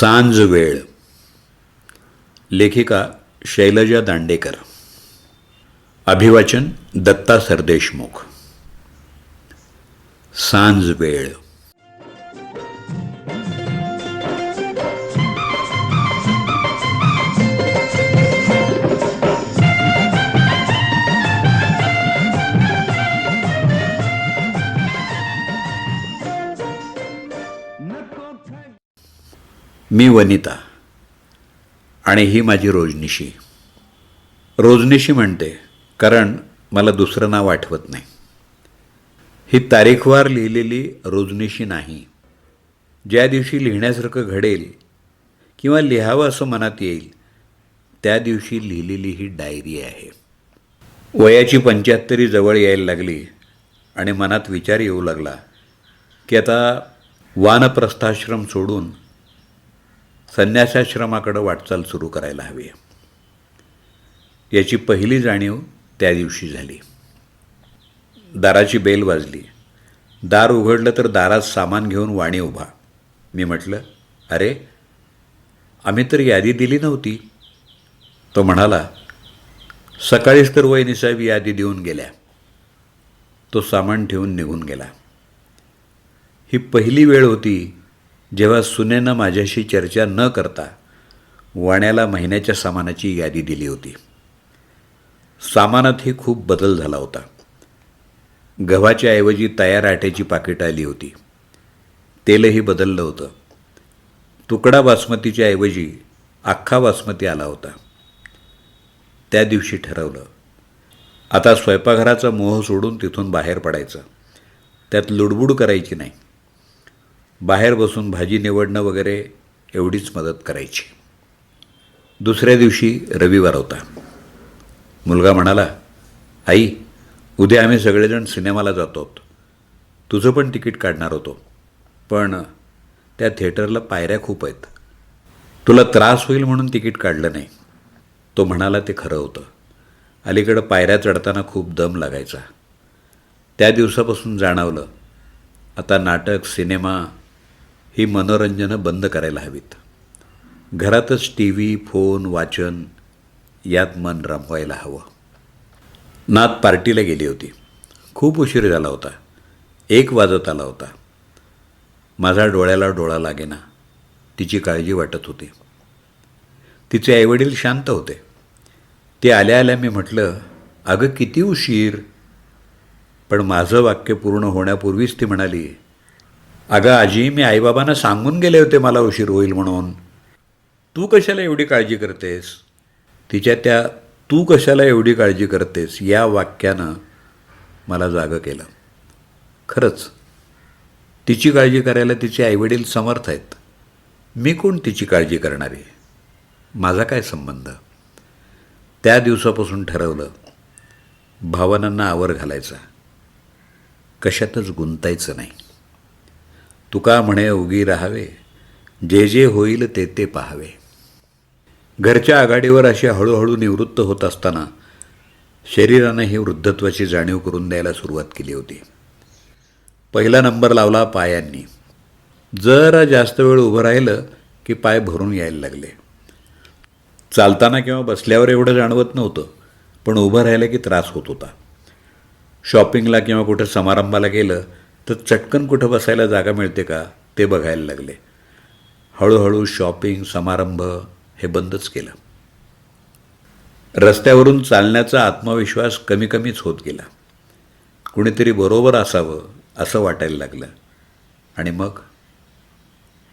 सांज वेळ. लेखिका शैलजा दांडेकर. अभिवाचन दत्ता सरदेशमुख. सांज वेळ. मी वनिता आणि ही माझी रोजनिशी. रोजनिशी म्हणते कारण मला दुसरं नाव आठवत नाही. ही तारीखवार लिहिलेली रोजनिशी नाही. ज्या दिवशी लिहिण्यासारखं घडेल किंवा लिहावं असं मनात येईल त्या दिवशी लिहिलेली ही डायरी आहे. वयाची पंच्याहत्तरी जवळ यायला लागली आणि मनात विचार येऊ लागला की आता वानप्रस्थाश्रम सोडून संन्यासाश्रमाकडं वाटचाल सुरू करायला हवी याची पहिली जाणीव त्या दिवशी झाली. दाराची बेल वाजली. दार उघडलं तर दारात सामान घेऊन वाणी उभा. मी म्हटलं अरे आम्ही तर यादी दिली नव्हती. तो म्हणाला सकाळीच तर वहिनीसाहेब यादी देऊन गेल्या. तो सामान ठेवून निघून गेला. ही पहिली वेळ होती जेव्हा सुनेनं माझ्याशी चर्चा न करता वाण्याला महिन्याच्या सामानाची यादी दिली होती. सामानातही खूप बदल झाला होता. गव्हाच्या ऐवजी तयार आट्याची पाकिटं आली होती. तेलही बदललं होतं. तुकडा बासमतीच्या ऐवजी अख्खा बासमती आला होता. त्या दिवशी ठरवलं. आता स्वयंपाकघराचा मोह सोडून तिथून बाहेर पडायचं. त्यात लुडबुड करायची नाही. बाहेर बसून भाजी निवडणं वगैरे एवढीच मदत करायची. दुसऱ्या दिवशी रविवार होता. मुलगा म्हणाला आई उद्या आम्ही सगळेजण सिनेमाला जातो तुझं पण तिकीट काढणार होतो. पण त्या थिएटरला पायऱ्या खूप आहेत. तुला त्रास होईल म्हणून तिकीट काढलं नाही. तो म्हणाला ते खरं होतं. अलीकडं पायऱ्या चढताना खूप दम लागायचा. त्या दिवसापासून जाणवलं. आता नाटक सिनेमा ही मनोरंजनं बंद करायला हवीत. घरातच टी व्ही फोन वाचन यात मन रमवायला हवं. नात पार्टीला गेली होती. खूप उशीर झाला होता. एक वाजत आला होता. माझा डोळ्याला डोळा लागेना. तिची काळजी वाटत होती. तिचे आईवडील शांत होते. ते आल्या आल्या मी म्हटलं अगं किती उशीर. पण माझं वाक्य पूर्ण होण्यापूर्वीच ती म्हणाली अगं आजी मी आईबाबांना सांगून गेले होते मला उशीर होईल म्हणून. तू कशाला एवढी काळजी करतेस? तिच्या त्या तू कशाला एवढी काळजी करतेस? या वाक्यानं मला जागं केलं. खरंच तिची काळजी करायला तिचे आईवडील समर्थ आहेत. मी कोण तिची काळजी करणारी? माझा काय संबंध? त्या दिवसापासून ठरवलं भावनांना आवर घालायचा. कशातच गुंतायचं नाही. तुका म्हणे उगी राहावे. जे जे होईल ते ते पाहावे. घरच्या आघाडीवर अशी हळूहळू निवृत्त होत असताना शरीरानं ही वृद्धत्वाची जाणीव करून द्यायला सुरुवात केली होती. पहिला नंबर लावला पायांनी. जरा जास्त वेळ उभं राहिलं की पाय भरून यायला लागले. चालताना किंवा बसल्यावर एवढं जाणवत नव्हतं पण उभं राहिलं की त्रास होत होता. शॉपिंगला किंवा कुठं समारंभाला गेलं तर चटकन कुठं बसायला जागा मिळते का? ते बघायला लागले. हळूहळू शॉपिंग समारंभ हे बंदच केलं. रस्त्यावरून चालण्याचा आत्मविश्वास कमी कमीच होत गेला. कुणीतरी बरोबर असावं असं वाटायला लागलं. आणि मग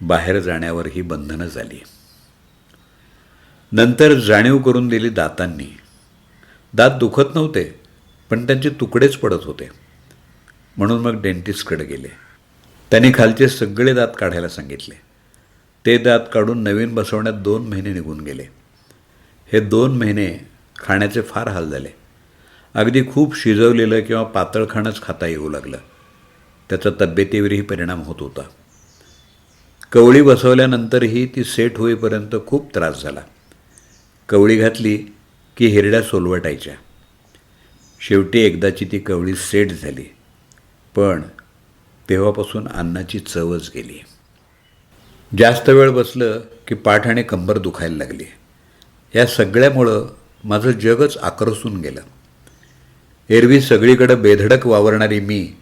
बाहेर जाण्यावर ही बंधनं झाली. नंतर जाणीव करून दिली दातांनी. दात दुखत नव्हते पण त्यांचे तुकडेच पडत होते. म्हणून मग डेंटिस्टकडे गेले. त्यांनी खालचे सगळे दात काढायला सांगितले. ते दात काढून नवीन बसवण्यात दोन महिने निघून गेले. हे दोन महिने खाण्याचे फार हाल झाले. अगदी खूप शिजवलेलं किंवा पातळ खाणंच खाता येऊ लागलं. त्याचा तब्येतीवरही परिणाम होत होता. कवळी बसवल्यानंतरही ती सेट होईपर्यंत खूप त्रास झाला. कवळी घातली की हिरड्या सोलवटायच्या. शेवटी एकदाची ती कवळी सेट झाली. पण तेव्हापासून अन्नाची चवच गेली. जास्त वेळ बसलं की पाठ आणि कंबर दुखायला लागली. या सगळ्यामुळं माझं जगच आक्रसून गेलं. एरवी सगळीकडं बेधडक वावरणारी मी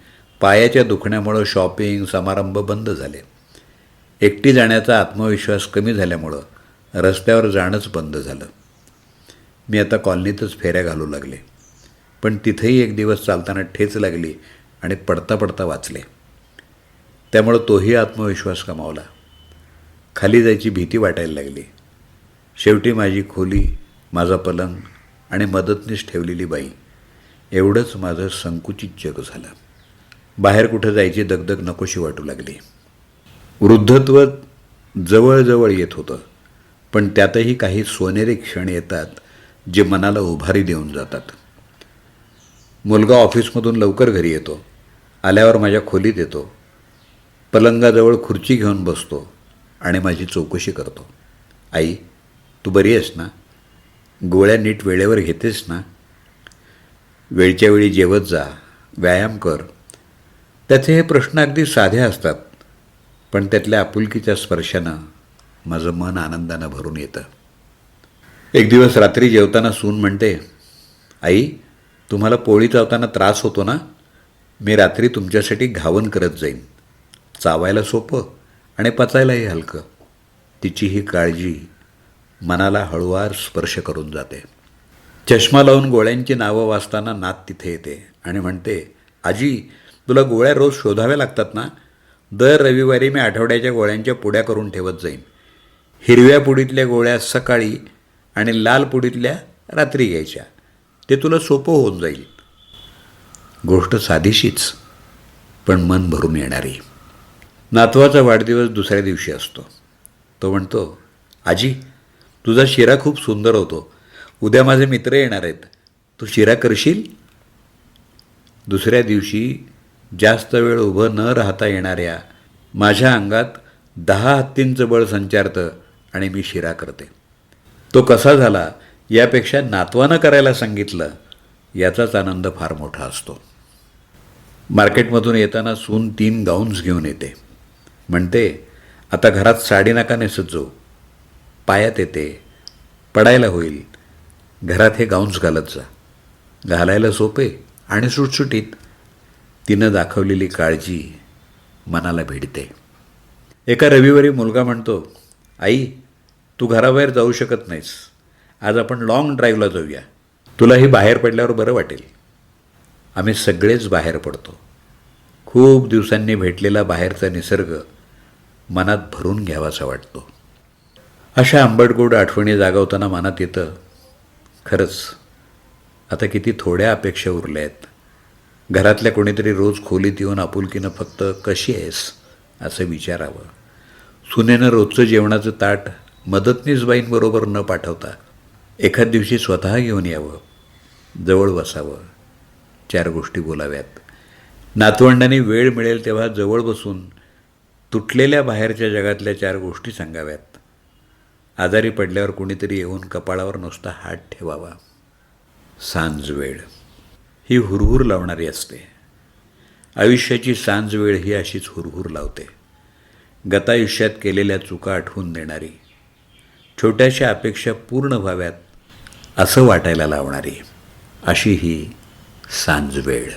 पायाच्या दुखण्यामुळं शॉपिंग समारंभ बंद झाले. एकटी जाण्याचा आत्मविश्वास कमी झाल्यामुळं रस्त्यावर जाणंच बंद झालं. मी आता कॉलनीतच फेऱ्या घालू लागले. पण तिथेही एक दिवस चालताना ठेच लागली आणि पडता पडता वाचले. त्यामुळं तोही आत्मविश्वास कमावला खाली जायची भीती वाटायला लागली. शेवटी माझी खोली माझा पलंग आणि मदतनीस ठेवलेली बाई एवढंच माझं संकुचित जग झालं. बाहेर कुठं जायची दगदग नकोशी वाटू लागली. वृद्धत्व जवळजवळ येत होतं पण त्यातही काही सोनेरी क्षण येतात जे मनाला उभारी देऊन जातात. मुलगा ऑफिसमधून लवकर घरी येतो. आल्यावर माझ्या खोलीत येतो. पलंगाजवळ खुर्ची घेऊन बसतो आणि माझी चौकशी करतो. आई तू बरी आहेस ना? गोळ्या नीट वेळेवर घेतेस ना? वेळच्या वेळी जेवत जा व्यायाम कर. त्याचे हे प्रश्न अगदी साधे असतात पण त्यातल्या आपुलकीच्या स्पर्शानं माझं मन आनंदानं भरून येतं. एक दिवस रात्री जेवताना सून म्हणते आई तुम्हाला पोळी चावताना त्रास होतो ना? मी रात्री तुमच्यासाठी घावन करत जाईन. चावायला सोपं आणि पचायलाही हलकं. तिची ही काळजी मनाला हळुवार स्पर्श करून जाते. चष्मा लावून गोळ्यांची नावं वाचताना नात तिथे येते आणि म्हणते आजी तुला गोळ्या रोज शोधाव्या लागतात ना? दर रविवारी मी आठवड्याच्या गोळ्यांच्या पुड्या करून ठेवत जाईन. हिरव्या पुडीतल्या गोळ्या सकाळी आणि लाल पुडीतल्या रात्री घ्यायच्या. ते तुला सोपं होऊन जाईल. गोष्ट साधीशीच पण मन भरून येणारी. नातवाचा वाढदिवस दुसऱ्या दिवशी असतो. तो म्हणतो आजी तुझा शिरा खूप सुंदर होतो. उद्या माझे मित्र येणार आहेत. तू शिरा करशील? दुसऱ्या दिवशी जास्त वेळ उभं न राहता येणाऱ्या माझ्या अंगात दहा हत्तींचं बळ संचारतं आणि मी शिरा करते. तो कसा झाला यापेक्षा नातवानं करायला सांगितलं याचाच आनंद फार मोठा असतो. मार्केटमधून येताना सून तीन गाऊन्स घेऊन येते. म्हणते आता घरात साडी नका नेसत जाऊ पायात येते. पडायला होईल. घरात हे गाऊन्स घालत जा. घालायला सोपे आणि सुटसुटीत. तिनं दाखवलेली काळजी मनाला भिडते. एका रविवारी मुलगा म्हणतो आई तू घराबाहेर जाऊ शकत नाहीस. आज आपण लाँग ड्राईव्हला जाऊया. तुलाही बाहेर पडल्यावर बरं वाटेल. आम्ही सगळेच बाहेर पडतो. खूप दिवसांनी भेटलेला बाहेरचा निसर्ग मनात भरून घ्यावासा वाटतो. अशा आंबटगोड आठवणी जागवताना मनात येतं खरंच आता किती थोड्या अपेक्षा उरल्या आहेत. घरातल्या कोणीतरी रोज खोलीत येऊन आपुलकीनं फक्त कशी आहेस? असं विचारावं. सुनेनं रोजचं जेवणाचं ताट मदतनीसबाईंबरोबर न पाठवता एखाद दिवशी स्वतः घेऊन यावं जवळ बसावं. चार गोष्टी बोलाव्यात. नातवंडांनी वेळ मिळेल तेव्हा जवळ बसून तुटलेल्या बाहेरच्या जगातल्या चार गोष्टी सांगाव्यात. आजारी पडल्यावर कोणीतरी येऊन कपाळावर नुसता हात ठेवावा. सांज वेळ. ही हुरहुर लावणारी असते. आयुष्याची सांज वेळ ही अशीच हुरहुर लावते. गतायुष्यात केलेल्या चुका आठवून देणारी. छोट्याशा अपेक्षा पूर्ण व्हाव्यात असं वाटायला लावणारी. अशी ही सांजवेळ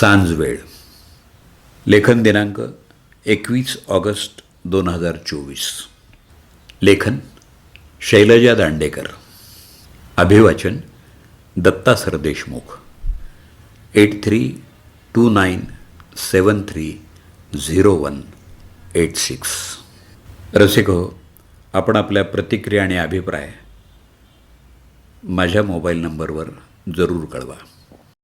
सांजवेळ लेखन दिनांक एकवीस ऑगस्ट दोन हजार चोवीस. लेखन शैलजा दांडेकर. अभिवाचन Datta Sardeshmukh eight three two nine seven three zero one eight six. रसिक हो आपण आपल्या प्रतिक्रिया आणि अभिप्राय माझ्या मोबाईल नंबरवर जरूर कळवा.